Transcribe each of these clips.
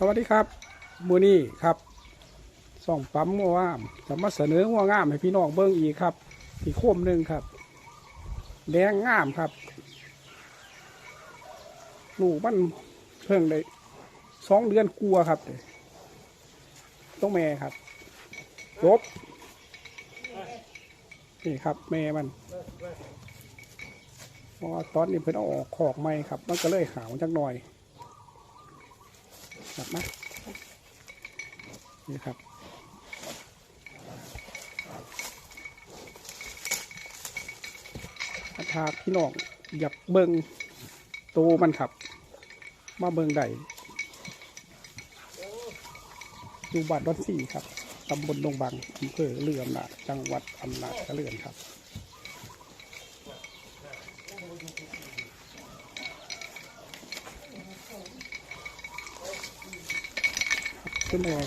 สวัสดีครับมือนี้ครับส่องปั๊มงัวงามจะมาเสนองัวงามให้พี่น้องเบิ้งอีกครับอีกโคมหนึ่งครับแดงงามครับลูกมันเพิ่งได้สองเดือนกลัวครับต้องแม่ครับจบนี่ครับแม่มันเพราะตอนนี้เพิ่นเอาออกขอกไม่ครับ มันก็เลยหาวจักหน่อย ครับนะนี่ครับถ้าพี่น้องอยากเบิงโตมันครับ มาเบิงได้อยู่บ้านดอนสี่ครับตำบลดงบังอำเภอเรืออำนาจจังหวัดอำนาจเจริญครับ ขึ้นเลย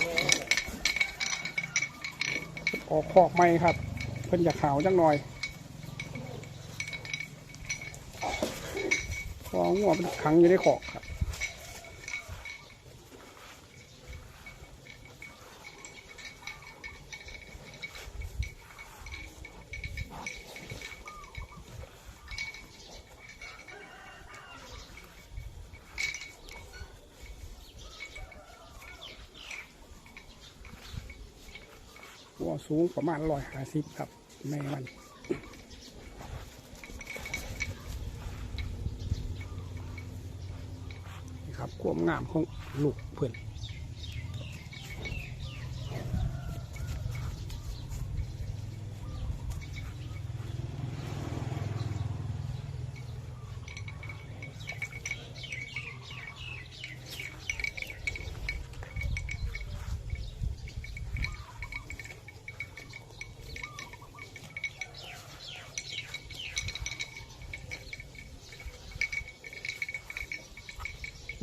ออกขอกไม้ครับ เพิ่นอยากขาวจังหน่อยเพอหัวมันขังอยู่ในขอกครับ วัวสูงประมาณร้อยห้าสิบครับ แม่มันนี่ครับความงามของลูกเพื่อน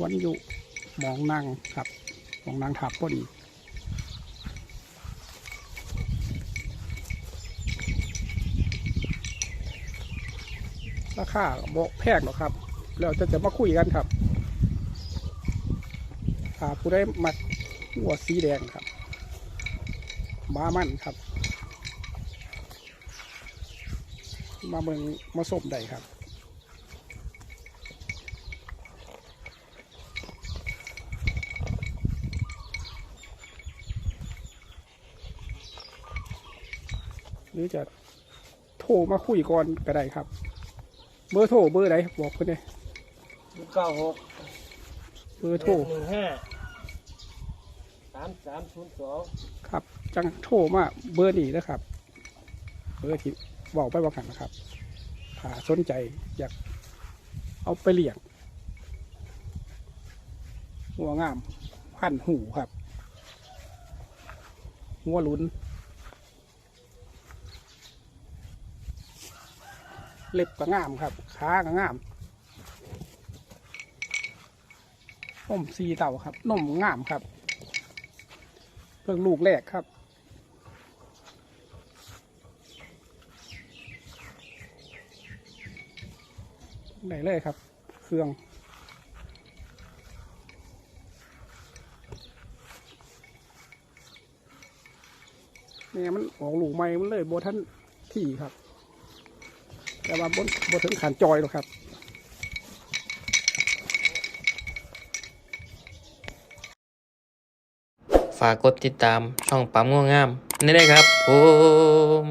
วันอยู่มองนั่งครับมองนั่งทับพอดีราคาบอกแพงหรอกครับแล้วจะจะมาคุยกันครับถ้าผู้ได้มักหัวสีแดงครับบามันครับ มาเบิงมาส้มได้ครับ หรือจะโทรมาคุยก่อนก็ได้ครับ เบอร์โทรเบอร์ไหนบอกเพื่อนเลยเก้าหกเบอร์โทรหนึ่งห้าสามสามศูนย์สองครับ จังโทรมาเบอร์นี้นะครับ เบอร์ที่บอกไปบอกกันนะครับ ถ้าสนใจอยากเอาไปเลี้ยงหัวงามพันหูครับหัวหลุน เล็บก็งามครับ ขาก็งามนมสีเต่าครับนมงามครับ เพิ่งลูกแรกครับไหนเลยครับ เครื่องเนี่ยมันออกลูกใหม่มันเลยโบทันที่ครับ แต่ว่าบนบนถึงขานจอยหรอกครับฝากกดติดตามช่องปั๊มง่วงงามนี่ได้ครับผม